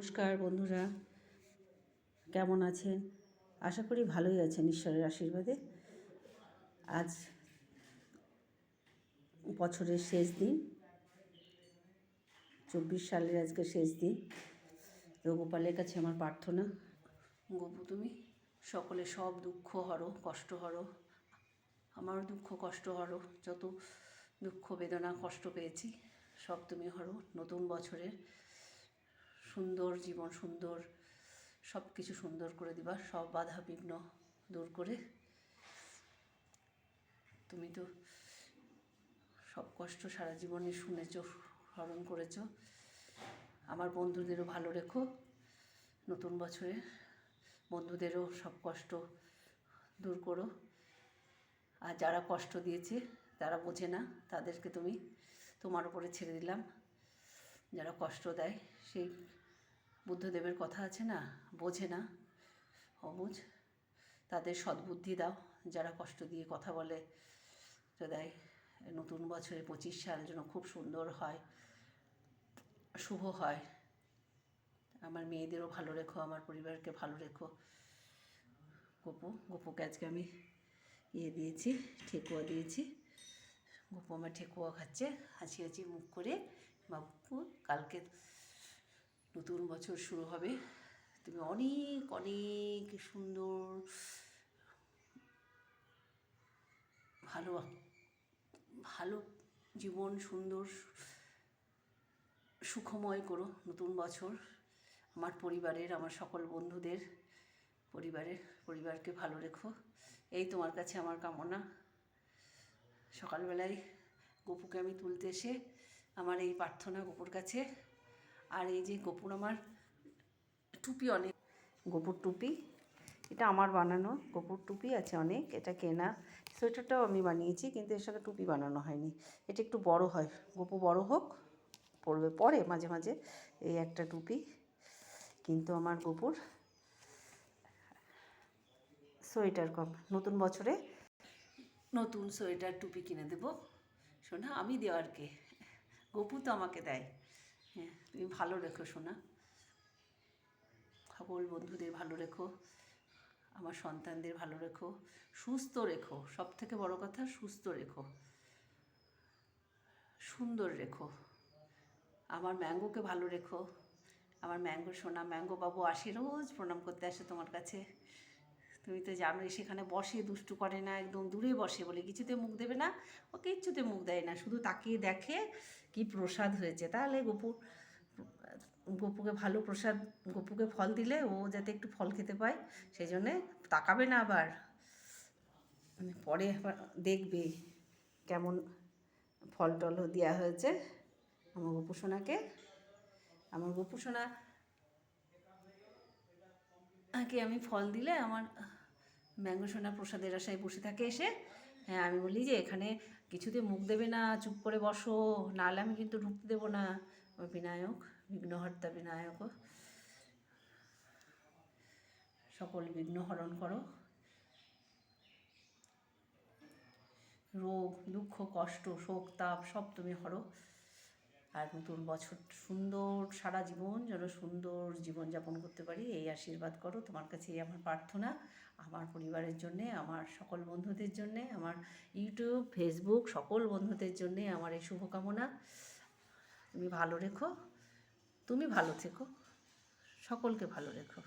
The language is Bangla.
নমস্কার বন্ধুরা। কেমন আছেন? আশা করি ভালোই আছেন ঈশ্বরের আশীর্বাদে। আজ বছরের শেষ দিন। চব্বিশ সালের আজকে শেষ দিন। রঘুপালের কাছে আমার প্রার্থনা। গপু, তুমি সকলে সব দুঃখ হরো, কষ্ট হরো। আমারও দুঃখ, কষ্ট হরো। যত দুঃখ বেদনা, কষ্ট পেয়েছি, সব তুমি হরো। নতুন বছরের সুন্দর জীবন সুন্দর সব কিছু সুন্দর করে দিবা, সব বাধা বিঘ্ন দূর করে। তুমি তো সব কষ্ট সারা জীবনে শুনেছ স্মরণ করেছ। আমার বন্ধুদেরও ভালো রেখো, নতুন বছরে বন্ধুদেরও সব কষ্ট দূর করো। আর যারা কষ্ট দিয়েছে, তারা বোঝে না, তাদেরকে তুমি তোমার উপরে ছেড়ে দিলাম। যারা কষ্ট দেয়, সেই বুদ্ধদেবের কথা আছে না? বোঝে না? অবুঝ। তাদের সদ্বুদ্ধি দাও। যারা কষ্ট দিয়ে কথা বলে দেয় নতুন বছরে পঁচিশ সাল যেন খুব সুন্দর হয়, শুভ হয়। আমার মেয়েদেরও ভালো রেখো, আমার পরিবারকে ভালো রেখো। গপু, গপুকে আজকে আমি ইয়ে দিয়েছি, ঠেকুয়া দিয়েছি। গপু আমার ঠেকুয়া খাচ্ছে। হাসি হাসি মুখ করে বাবু কালকে নতুন বছর শুরু হবে। তুমি অনেক অনেক সুন্দর, ভালো ভালো জীবন, সুন্দর, সুখময় করো নতুন বছর। আমার পরিবারের, আমার সকল বন্ধুদের পরিবারের পরিবারকে ভালো রেখো। এই তোমার কাছে আমার কামনা। সকালবেলায় গপুকে আমি তুলতে এসে আমার এই প্রার্থনা গপুর কাছে আর এই যে গোপুর আমার টুপি অনেক। গোপুর টুপি, এটা আমার বানানো, গোপুর টুপি আছে অনেক, এটা কেনা। সোয়েটারটাও আমি বানিয়েছি, কিন্তু এর সঙ্গে টুপি বানানো হয়নি। এটা একটু বড় হয়। গোপু বড় হোক, পরবে পরে মাঝে মাঝে এই একটা টুপি। কিন্তু আমার গোপুর সোয়েটার কম। নতুন বছরে নতুন সোয়েটার, টুপি কিনে দেবো। শোনা আমি দেওয়ার কে গপু তো আমাকে দেয়। হ্যাঁ তুমি ভালো রেখো শোনা সকল বন্ধুদের ভালো রেখো, আমার সন্তানদের ভালো রেখো, সুস্থ রেখো সব থেকে বড় কথা সুস্থ রেখো, সুন্দর রেখো। আমার ম্যাঙ্গোকে ভালো রেখো, আমার ম্যাঙ্গো সোনা ম্যাঙ্গো বাবু আসে, রোজ প্রণাম করতে আসে তোমার কাছে। তুমি তো জানোই, সেখানে বসে দুষ্টু করে না, একদম দূরে বসে বলে, কিছুতে মুখ দেবে না, ও কিচ্ছুতে মুখ দেয় না, শুধু তাকিয়ে দেখে কি প্রসাদ হয়েছে? তাহলে গপুর গপুকে ভালো প্রসাদ, গপুকে ফল দিলে ও যাতে একটু ফল খেতে পায়, সেই জন্যে তাকাবে না আবার। মানে পরে দেখবে কেমন ফল টল দেওয়া হয়েছে আমার গোপুসোনাকে আমার গোপুসোনা আগে আমি ফল দিলে আমার ম্যাঙ্গো সোনা প্রসাদের আশায় বসে থাকে এসে। হ্যাঁ আমি বলি যে এখানে কিছুতে মুখ দেবে না, চুপ করে বসো, নাহলে আমি কিন্তু ঢুকতে দেবো না। ওই বিনায়ক বিঘ্নহর্তা বিনায়ক সকল বিঘ্ন হরণ করো। রোগ, দুঃখ, কষ্ট, শোক, তাপ সব তুমি হরো। আর নতুন বছর সুন্দর সারা জীবন যেন সুন্দর জীবনযাপন করতে পারি, এই আশীর্বাদ করো। তোমার কাছে আমার প্রার্থনা। আমার পরিবারের জন্যে, আমার সকল বন্ধুদের জন্যে, আমার ইউটিউব, ফেসবুক, সকল বন্ধুদের জন্যে আমার এই শুভকামনা। তুমি ভালো রেখো। তুমি ভালো থেকো। সকলকে ভালো রেখো।